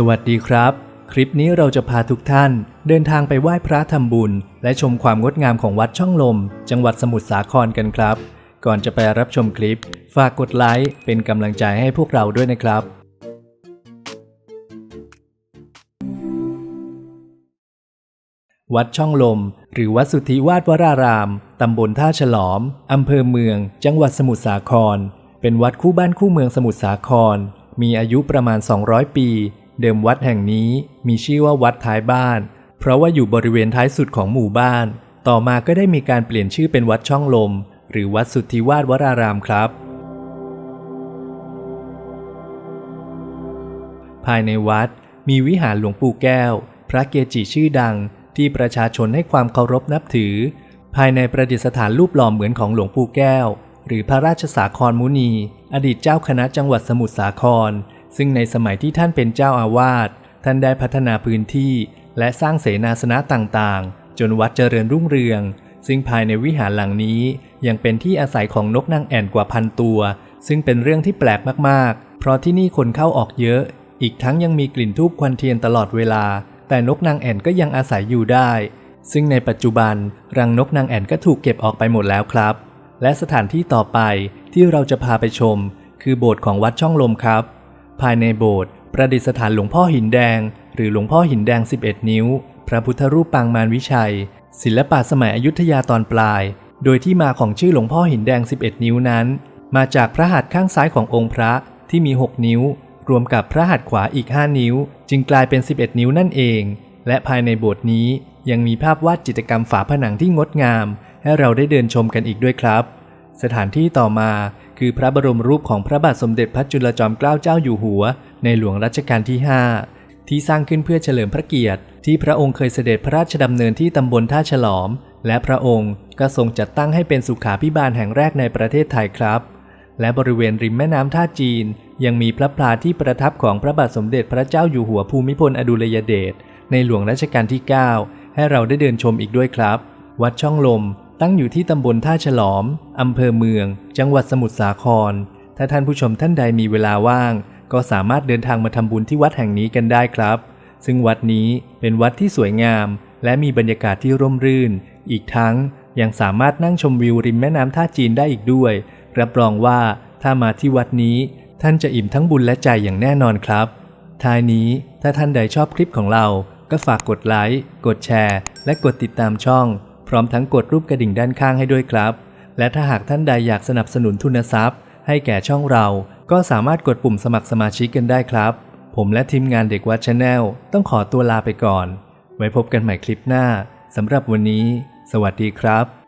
สวัสดีครับ คลิปนี้เราจะพาทุกท่าน เดินทางไปไหว้พระทำบุญ และชมความงดงามของวัดช่องลม จังหวัดสมุทรสาครกันครับ ก่อนจะไปรับชมคลิป ฝากกดไลค์เป็นกำลังใจให้พวกเราด้วยนะครับ วัดช่องลม หรือวัดสุทธิวาสวรารามตำบลท่าฉลอมอำเภอเมือง จังหวัดสมุทรสาคร เป็นวัดคู่บ้านคู่เมืองสมุทรสาคร มีอายุประมาณ 200 ปี เดิมวัดแห่งนี้มีชื่อว่าวัดท้ายบ้าน เพราะว่าอยู่บริเวณท้ายสุดของหมู่บ้าน ต่อมาก็ได้มีการเปลี่ยนชื่อเป็นวัดช่องลม หรือวัดสุทธิวาสวรารามครับ ภายในวัดมีวิหารหลวงปู่แก้ว พระเกจิชื่อดังที่ประชาชนให้ความเคารพนับถือ ภายในประดิษฐานรูปหล่อเหมือนของหลวงปู่แก้ว หรือพระราชสาครมุนี อดีตเจ้าคณะจังหวัดสมุทรสาคร ซึ่งในสมัยที่ท่านเป็นเจ้าอาวาสท่านได้พัฒนาพื้นที่ และสร้างเสนาสนะต่างๆ จนวัดเจริญรุ่งเรือง ซึ่งภายในวิหารหลังนี้ ยังเป็นที่อาศัยของนกนางแอ่นกว่าพันตัว ซึ่งเป็นเรื่องที่แปลกมากๆ เพราะที่นี่คนเข้าออกเยอะ อีกทั้งยังมีกลิ่นทูบควันเทียนตลอดเวลา แต่นกนางแอ่นก็ยังอาศัยอยู่ได้ ซึ่งในปัจจุบันรังนกนางแอ่นก็ถูกเก็บออกไปหมดแล้วครับ และสถานที่ต่อไปที่เราจะพาไปชม คือโบสถ์ของวัดช่องลมครับ ภายในโบสถ์ประดิษฐานหลวงพ่อหินแดง หรือหลวงพ่อหินแดง 11 นิ้ว พระพุทธรูปปางมารวิชัย ศิลปะสมัยอยุธยาตอนปลาย โดยที่มาของชื่อหลวงพ่อหินแดง 11 นิ้วนั้น มาจากพระหัตถ์ข้างซ้ายขององค์พระที่มี 6 นิ้ว รวมกับพระหัตถ์ขวาอีก 5 นิ้ว จึงกลายเป็น 11 นิ้วนั่นเอง และภายในโบสถ์นี้ยังมีภาพวาดจิตรกรรมฝาผนังที่งดงาม ให้เราได้เดินชมกันอีกด้วยครับ สถานที่ต่อมา คือพระบรมรูปของพระบาทสมเด็จพระจุลจอมเกล้าเจ้าอยู่หัว ในหลวงรัชกาลที่ 5 ที่สร้างขึ้นเพื่อเฉลิมพระเกียรติ ที่พระองค์เคยเสด็จพระราชดำเนินที่ตำบลท่าฉลอม และพระองค์ก็ทรงจัดตั้งให้เป็นสุขาพิบาลแห่งแรกในประเทศไทยครับ และบริเวณริมแม่น้ำท่าจีน ยังมีพระพลาที่ประทับของพระบาทสมเด็จพระเจ้าอยู่หัวภูมิพลอดุลยเดชในหลวงรัชกาลที่ 9 ให้เราได้เดินชมอีกด้วยครับ วัดช่องลม ตั้งอยู่ที่ตำบลท่าฉลอม อำเภอเมือง จังหวัดสมุทรสาคร ถ้าท่านผู้ชมท่านใดมีเวลาว่าง ก็สามารถเดินทางมาทำบุญที่วัดแห่งนี้กันได้ครับ ซึ่งวัดนี้เป็นวัดที่สวยงาม และมีบรรยากาศที่ร่มรื่น อีกทั้งยังสามารถนั่งชมวิวริมแม่น้ำท่าจีนได้อีกด้วย รับรองว่าถ้ามาที่วัดนี้ ท่านจะอิ่มทั้งบุญและใจอย่างแน่นอนครับ ท้ายนี้ถ้าท่านใดชอบคลิปของเรา ก็ฝากกดไลค์ กดแชร์ และกดติดตามช่อง พร้อมทั้งกดรูปกระดิ่งด้านข้างให้ด้วยครับ และถ้าหากท่านใดอยากสนับสนุนทุนทรัพย์ ให้แก่ช่องเรา ก็สามารถกดปุ่มสมัครสมาชิกกันได้ครับ ผมและทีมงานเด็กวัดชาแนลต้องขอตัวลาไปก่อน ไว้พบกันใหม่คลิปหน้าสำหรับวันนี้ สวัสดีครับ